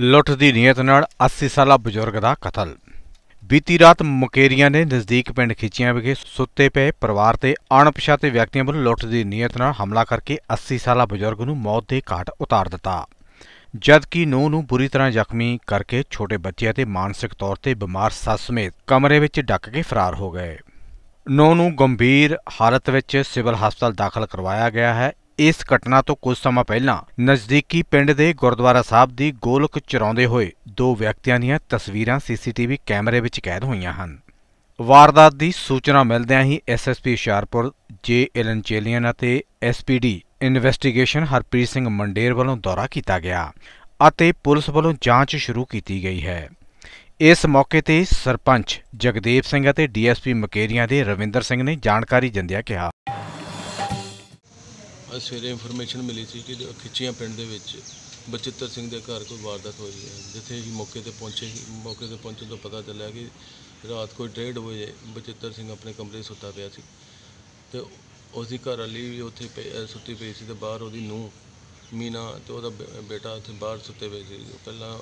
ਲੁੱਟ ਦੀ ਨੀਅਤ ਨਾਲ 80 ਸਾਲਾ ਬਜ਼ੁਰਗ ਦਾ ਕਤਲ। ਬੀਤੀ ਰਾਤ ਮੁਕੇਰੀਆਂ ਦੇ ਨਜ਼ਦੀਕ ਪਿੰਡ ਖਿੱਚੀਆਂ ਵਿਖੇ ਸੁੱਤੇ ਪਏ ਪਰਿਵਾਰ ਤੇ ਅਣਪਛਾਤੇ ਵਿਅਕਤੀਆਂ ਵੱਲੋਂ ਲੁੱਟ ਦੀ ਨੀਅਤ ਨਾਲ ਹਮਲਾ ਕਰਕੇ 80 ਸਾਲਾ ਬਜ਼ੁਰਗ ਨੂੰ ਮੌਤ ਦੇ ਘਾਟ ਉਤਾਰ ਦਿੱਤਾ। ਜਦਕਿ ਨੂੰਹ ਨੂੰ ਬੁਰੀ ਤਰ੍ਹਾਂ ਜ਼ਖਮੀ ਕਰਕੇ ਛੋਟੇ ਬੱਚੇ ਅਤੇ ਮਾਨਸਿਕ ਤੌਰ ਤੇ ਬਿਮਾਰ ਸੱਸ ਸਮੇਤ ਕਮਰੇ ਵਿੱਚ ਡੱਕ ਕੇ ਫਰਾਰ ਹੋ ਗਏ। ਨੂੰਹ ਨੂੰ ਗੰਭੀਰ ਹਾਲਤ ਵਿੱਚ ਸਿਵਲ ਹਸਪਤਾਲ ਦਾਖਲ ਕਰਵਾਇਆ ਗਿਆ ਹੈ। ਇਸ ਘਟਨਾ ਤੋਂ ਕੁਝ ਸਮਾਂ ਪਹਿਲਾਂ ਨਜ਼ਦੀਕੀ ਪਿੰਡ ਦੇ ਗੁਰਦੁਆਰਾ ਸਾਹਿਬ ਦੀ ਗੋਲਕ ਚਰਾਉਂਦੇ ਹੋਏ ਦੋ ਵਿਅਕਤੀਆਂ ਦੀਆਂ ਤਸਵੀਰਾਂ ਸੀਸੀਟੀਵੀ ਕੈਮਰੇ ਵਿੱਚ ਕੈਦ ਹੋਈਆਂ ਹਨ। ਵਾਰਦਾਤ ਦੀ ਸੂਚਨਾ ਮਿਲਦਿਆਂ ਹੀ ਐਸਐਸਪੀ ਹੁਸ਼ਿਆਰਪੁਰ, ਜੇ ਐਲਨ ਚੇਲੀਅਨ ਅਤੇ ਐਸਪੀਡੀ ਇਨਵੈਸਟੀਗੇਸ਼ਨ ਹਰਪ੍ਰੀਤ ਸਿੰਘ ਮੰਡੇਰ ਵੱਲੋਂ ਦੌਰਾ ਕੀਤਾ ਗਿਆ ਅਤੇ ਪੁਲਿਸ ਵੱਲੋਂ ਜਾਂਚ ਸ਼ੁਰੂ ਕੀਤੀ ਗਈ ਹੈ। ਇਸ ਮੌਕੇ ਤੇ ਸਰਪੰਚ ਜਗਦੇਵ ਸਿੰਘ ਅਤੇ ਡੀਐਸਪੀ ਮਕੇਰੀਆਂ ਦੇ ਰਵਿੰਦਰ ਸਿੰਘ ਨੇ ਜਾਣਕਾਰੀ ਦਿੰਦਿਆਂ ਕਿਹਾ। ਅੱਜ ਸਵੇਰੇ ਇਨਫੋਰਮੇਸ਼ਨ ਮਿਲੀ ਸੀ ਕਿ ਜੋ ਖਿੱਚੀਆਂ ਪਿੰਡ ਦੇ ਵਿੱਚ ਬਚਿੱਤਰ ਸਿੰਘ ਦੇ ਘਰ ਕੋਈ ਵਾਰਦਾਤ ਹੋਈ ਹੈ ਜਿੱਥੇ ਅਸੀਂ ਮੌਕੇ ਤੇ ਪਹੁੰਚੇ ਸੀ। ਮੌਕੇ ਤੇ ਪਹੁੰਚਣ ਤੋਂ ਪਤਾ ਚੱਲਿਆ ਕਿ ਰਾਤ ਕੋਈ 1:30 ਵਜੇ ਬਚਿੱਤਰ ਸਿੰਘ ਆਪਣੇ ਕਮਰੇ 'ਚ ਸੁੱਤਾ ਪਿਆ ਸੀ। ਤੇ ਉਸਦੀ ਘਰ ਵਾਲੀ ਵੀ ਉੱਥੇ ਪਈ- ਸੁੱਤੀ ਪਈ ਸੀ ਤੇ ਬਾਹਰ ਉਹਦੀ ਨੂੰਹ ਮੀਨਾ ਤੇ ਉਹਦਾ ਬੇ- ਬੇਟਾ ਉੱਥੇ ਬਾਹਰ ਸੁੱਤੇ ਪਏ ਸੀ। ਪਹਿਲਾਂ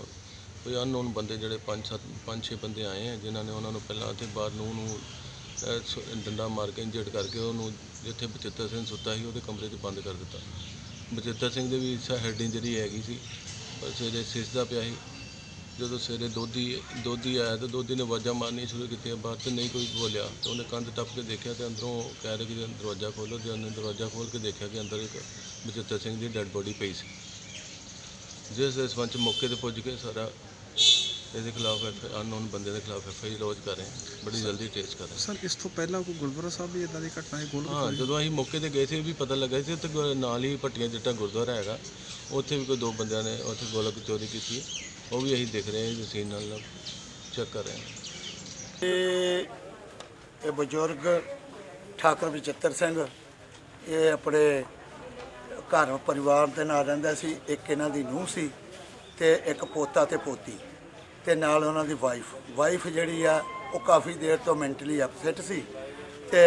ਕੋਈ ਅਨਨੋਨ ਬੰਦੇ ਜਿਹੜੇ ਪੰਜ ਸੱਤ ਪੰਜ ਛੇ ਬੰਦੇ ਆਏ ਆ ਜਿਨ੍ਹਾਂ ਨੇ ਉਹਨਾਂ ਨੂੰ ਪਹਿਲਾਂ ਉੱਥੇ ਬਾਹਰ ਨੂੰਹ ਨੂੰ ਅਹ, ਸ- ਡੰਡਾ ਮਾਰ ਕੇ ਇੰਜਰਡ ਕਰਕੇ ਉਹਨੂੰ ਜਿੱਥੇ ਬਚਿੱਤਰ ਸਿੰਘ ਸੁੱਤਾ ਸੀ, ਉਹਦੇ ਕਮਰੇ 'ਚ ਬੰਦ ਕਰ ਦਿੱਤਾ। ਬਚਿੱਤਰ ਸਿੰਘ ਦੇ ਵੀ ਸਾ ਹੈਡ ਹੈਗੀ ਸੀ, ਪਰ ਸਵੇਰੇ ਸਿਸਦਾ ਪਿਆ ਸੀ। ਜਦੋਂ ਸਵੇਰੇ ਦੋਧੀ ਦੋਧੀ ਆਇਆ ਤਾਂ ਦੋਧੀ ਨੇ ਆਵਾਜ਼ਾਂ ਮਾਰਨੀਆਂ ਸ਼ੁਰੂ ਕੀਤੀਆਂ, ਬਾਅਦ ਤੇ ਨਹੀਂ ਕੋਈ ਬੋਲਿਆ। ਤੇ ਉਹਨੇ ਕੰਧ ਟੱਪ ਕੇ ਦੇਖਿਆ ਤੇ ਅੰਦਰੋਂ ਕਹਿ ਰਹੇ ਕਿ ਦਰਵਾਜ਼ਾ ਖੋਲ੍ਹੋ ਤੇ ਉਹਨੇ ਦਰਵਾਜ਼ਾ ਖੋਲ੍ਹ ਕੇ ਦੇਖਿਆ ਕਿ ਅੰਦਰ ਇੱਕ ਬਚਿੱਤਰ ਸਿੰਘ ਦੀ ਡੈੱਡ ਬੋਡੀ ਪਈ ਸੀ। ਜਿਸ ਦੇ ਸੰਬੰਧ ਮੌਕੇ ਤੇ ਪੁੱਜ ਕੇ ਸਾਰਾ ਇਹਦੇ ਖਿਲਾਫ ਅਨਨੋਨ ਬੰਦੇ ਦੇ ਖਿਲਾਫ ਐਫ ਆਈ ਲੌਜ ਕਰ ਰਹੇ ਹਾਂ। ਬੜੀ ਜਲਦੀ ਟ੍ਰੇਸ ਕਰ ਰਹੇ ਸਰ ਇਸ ਤੋਂ ਪਹਿਲਾਂ ਕੋਈ ਗੁਰਦੁਆਰਾ ਸਾਹਿਬ ਵੀ ਇਦਾਂ ਦੀ ਘਟਨਾ ਹੈ ਗੋਲ ਹਾਂ ਹਾਂ ਜਦੋਂ ਅਸੀਂ ਮੌਕੇ ਤੇ ਗਏ ਸੀ ਵੀ ਪਤਾ ਲੱਗਾ ਸੀ ਉੱਥੇ ਗੁ- ਨਾਲ ਹੀ ਭੱਟੀਆਂ ਜੱਟਾਂ ਗੁਰਦੁਆਰਾ ਹੈਗਾ। ਉੱਥੇ ਵੀ ਕੋਈ ਦੋ ਬੰਦਿਆਂ ਨੇ ਉੱਥੇ ਗੋਲਕ ਚੋਰੀ ਕੀਤੀ ਹੈ। ਉਹ ਵੀ ਅਸੀਂ ਦੇਖ ਰਹੇ ਹਾਂ ਜਸੀਨ ਨਾਲ ਚੈੱਕ ਕਰ ਰਹੇ ਹਾਂ। ਇਹ ਇਹ ਬਜ਼ੁਰਗ ਠਾਕੁਰ ਬਚਿੱਤਰ ਸਿੰਘ ਇਹ ਆਪਣੇ ਘਰ ਪਰਿਵਾਰ ਦੇ ਨਾਲ ਰਹਿੰਦਾ ਸੀ। ਇੱਕ ਇਹਨਾਂ ਦੀ ਨੂੰਹ ਸੀ ਤੇ ਇੱਕ ਪੋਤਾ ਤੇ ਪੋਤੀ। ਤੇ ਨਾਲ ਉਹਨਾਂ ਦੀ ਵਾਈਫ ਵਾਈਫ ਜਿਹੜੀ ਆ, ਉਹ ਕਾਫੀ ਦੇਰ ਤੋਂ ਮੈਂਟਲੀ ਅਪਸੈਟ ਸੀ ਤੇ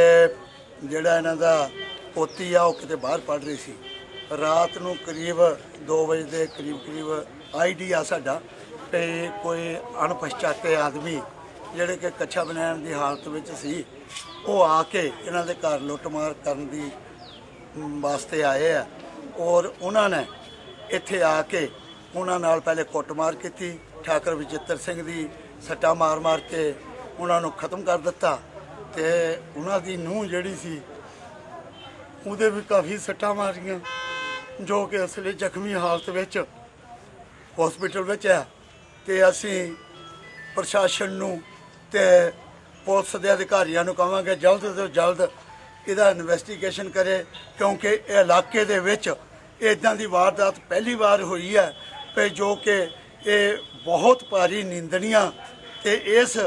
ਜਿਹੜਾ ਇਹਨਾਂ ਦਾ ਪੋਤੀ ਆ, ਉਹ ਕਿਤੇ ਬਾਹਰ ਪੜ ਰਹੀ ਸੀ। ਰਾਤ ਨੂੰ ਕਰੀਬ 2 ਵਜੇ ਦੇ ਕਰੀਬ ਕਰੀਬ ਆਈਡੀ ਆ ਸਾਡਾ ਤੇ ਕੋਈ ਅਣਪਛਾਤੇ ਆਦਮੀ ਜਿਹੜੇ ਕਿ ਕੱਛਾ ਬਣਾਉਣ ਦੀ ਹਾਲਤ ਵਿੱਚ ਸੀ, ਉਹ ਆ ਕੇ ਇਹਨਾਂ ਦੇ ਘਰ ਲੁੱਟਮਾਰ ਕਰਨ ਦੀ ਵਾਸਤੇ ਆਏ ਆ। ਔਰ ਉਹਨਾਂ ਨੇ ਇੱਥੇ ਆ ਕੇ ਉਹਨਾਂ ਨਾਲ ਪਹਿਲੇ ਕੁੱਟਮਾਰ ਕੀਤੀ। ਠਾਕਰ ਵਿਜੇਤਰ ਸਿੰਘ ਦੀ ਸੱਟਾ ਮਾਰ-ਮਾਰ ਕੇ ਉਹਨਾਂ ਨੂੰ ਖਤਮ ਕਰ ਦਿੱਤਾ ਤੇ ਉਹਨਾਂ ਦੀ ਨੂੰਹ ਜਿਹੜੀ ਸੀ, ਉਹਦੇ ਵੀ ਕਾਫੀ ਸੱਟਾਂ ਮਾਰੀਆਂ, ਜੋ ਕਿ ਅਸਲੇ ਜ਼ਖਮੀ ਹਾਲਤ ਵਿੱਚ ਹਸਪੀਟਲ ਵਿੱਚ ਹੈ ਤੇ ਅਸੀਂ ਪ੍ਰਸ਼ਾਸਨ ਨੂੰ ਤੇ ਪੁਲਿਸ ਦੇ ਅਧਿਕਾਰੀਆਂ ਨੂੰ ਕਹਾਂਗੇ ਜਲਦ ਤੋਂ ਜਲਦ ਇਹਦਾ ਇਨਵੈਸਟੀਗੇਸ਼ਨ ਕਰੇ, ਕਿਉਂਕਿ ਇਹ ਇਲਾਕੇ ਦੇ ਵਿੱਚ ਇਦਾਂ ਦੀ ਵਾਰਦਾਤ ਪਹਿਲੀ ਵਾਰ ਹੋਈ ਹੈ ਤੇ ਜੋ ਕਿ ਇਹ ਬਹੁਤ ਭਾਰੀ ਨਿੰਦਣੀਆਂ ਤੇ ਇਸ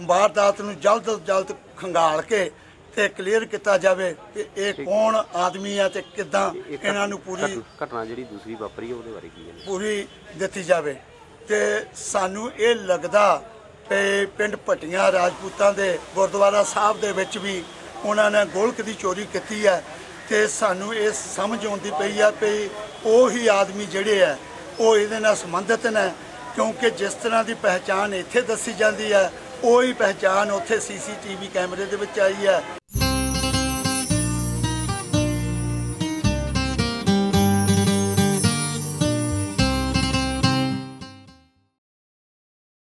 ਵਾਰਦਾਤ ਨੂੰ ਜਲਦ ਤੋਂ ਜਲਦ ਖੰਗਾਲ ਕੇ ਤੇ ਕਲੀਅਰ ਕੀਤਾ ਜਾਵੇ ਕਿ ਇਹ ਕੌਣ ਆਦਮੀ ਹੈ ਤੇ ਕਿਦਾਂ ਇਹਨਾਂ ਨੂੰ ਪੂਰੀ ਘਟ- ਘਟਨਾ ਜਿਹੜੀ ਦੂਸਰੀ ਵਾਪਰੀ ਉਹਦੇ ਬਾਰੇ ਕੀ ਹੈ ਪੂਰੀ ਦਿੱਤੀ ਜਾਵੇ। ਤੇ ਸਾਨੂੰ ਇਹ ਲੱਗਦਾ ਕਿ ਪਿੰਡ ਭਟੀਆਂ ਰਾਜਪੂਤਾਂ ਦੇ ਗੁਰਦੁਆਰਾ ਸਾਹਿਬ ਦੇ ਵਿੱਚ ਵੀ ਉਹਨਾਂ ਨੇ ਗੋਲਕ ਦੀ ਚੋਰੀ ਕੀਤੀ ਹੈ ਤੇ ਸਾਨੂੰ ਇਹ ਸਮਝ ਆਉਂਦੀ ਪਈ ਆ ਕਿ ਉਹ ਹੀ ਆਦਮੀ ਜਿਹੜੇ ਆ ਉਹ ਇਹਦੇ ਨਾਲ ਸੰਬੰਧਿਤ ਨੇ ਕਿਉਂਕਿ ਜਿਸ ਤਰ੍ਹਾਂ ਦੀ ਪਹਿਚਾਣ ਇੱਥੇ ਦੱਸੀ ਜਾਂਦੀ ਹੈ, ਉਹੀ ਪਹਿਚਾਣ ਉੱਥੇ ਸੀਸੀਟੀਵੀ ਕੈਮਰੇ ਦੇ ਵਿੱਚ ਆਈ ਹੈ।